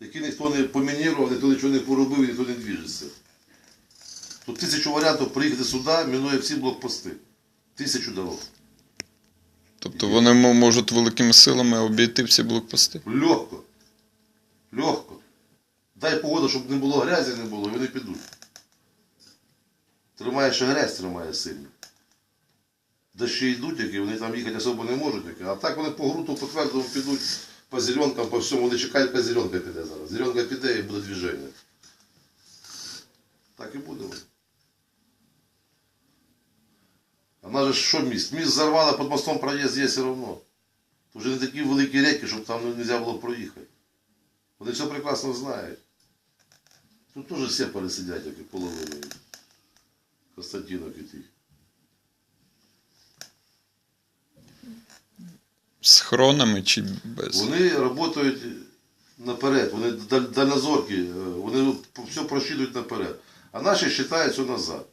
які ніхто не помінірував, ніхто нічого не поробив, ніхто не двіжиться. Тут тисячу варіантів приїхати сюди, мінує всі блокпости. Тисячу дорог. Тобто вони можуть великими силами обійти всі блокпости. Легко. Легко. Дай погоду, щоб не було грязі, не було, і вони підуть. Тримає ще грязь, тримає сильно. Дощі йдуть, які вони там їхати особо не можуть, а так вони по грунту, по твердому підуть, по зеленкам, по всьому, вони чекають, поки зеленка піде зараз. Зеленка піде і буде движення. Так і буде. воно. А нас же ж що міст? Міст зарвали, під мостом проїзд є все одно. Тут вже не такі великі реки, щоб там не можна було проїхати. Вони все прекрасно знають. Тут теж всі пересидять, як і половина. Константинок і тих. З хронами чи без. Вони працюють наперед, вони даль- дальнозоркі, е, вони все просчитують наперед. А наші вважають все назад.